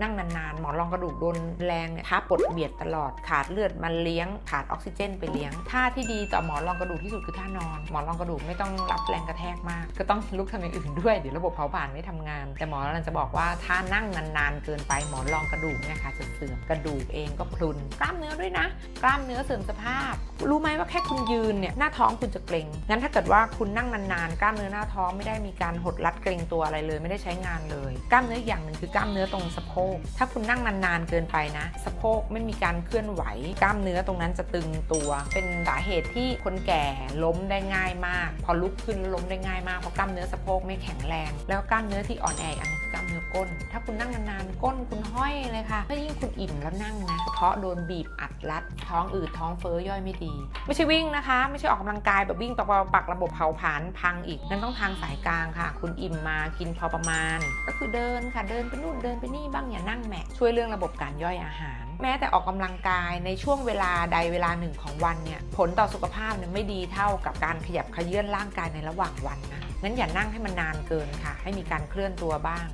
นั่งนานๆ หมอนรองกระดูกโดนแรงเนี่ยทับปดเบียดตลอดขาดเลือดมันเลี้ยง ขาดออกซิเจนไปเลี้ยงท่าที่ดีต่อหมอนรองกระดูกที่สุดคือท่านอน หมอนรองกระดูกไม่ต้องรับแรงกระแทกมาก ก็ต้องลุกทำอย่างอื่นด้วยเดี๋ยวระบบเผาผลาญไม่ทำงาน แต่หมอเราจะบอกว่าถ้านั่งนานๆ เกินไปหมอนรองกระดูกเนี่ยค่ะจะเสื่อมกระดูกเองก็พรุนกล้ามเนื้อด้วยนะ กล้ามเนื้อเสื่อมสภาพ รู้ไหมว่าแค่คุณยืนเนี่ยหน้าท้องคุณจะเกร็งงั้นถ้าเกิดว่าคุณนั่งนานๆกล้ามเนื้อหน้าท้องไม่ได้มีการหดรัดเกร็งตัวอะไรเลย ไม่ได้ใช้งานเลย กล้ามเนื้ออกอย่างหนึ่งคือกล้ามเนื้อตรงสะโพกถ้าคุณนั่งนานๆเกินไปนะ สะโพกไม่มีการเคลื่อนไหว กล้ามเนื้อตรงนั้นจะตึงตัว เป็นสาเหตุที่คนแก่ล้มได้ง่ายมาก พอลุกขึ้นล้มได้ง่ายมากเพราะกล้ามเนื้อสะโพกไม่แข็งแรง แล้วกล้ามเนื้อที่อ่อนแออีกอันคือกล้ามเนื้อก้น ถ้าคุณนั่งนานๆก้นคุณห้อยเลยค่ะถ้ายิ่งคุณอิ่มแล้วนั่งนะเพราะโดนบีบอัดรัด ท้องอืดท้องเฟ้อย่อยไม่ดี ไม่ใช่วิ่งนะคะ ไม่ใช่ออกกำลังกายแบบวิ่งปักปักระบบเผาผลาญพังอีกนั่นต้องทางสายกลางค่ะ คุณอิ่มมากินพอประมาณ ก็คือเดินค่ะเดินไปนู่นเดินไปนี่บ้างอย่านั่งแมะช่วยเรื่องระบบการย่อยอาหาร แม้แต่ออกกำลังกายในช่วงเวลาใดเวลาหนึ่งของวันเนี่ยผลต่อสุขภาพเนี่ยไม่ดีเท่ากับการขยับเขยื่อนร่างกายในระหว่างวันนะงั้นอย่านั่งให้มันนานเกินค่ะ ให้มีการเคลื่อนตัวบ้าง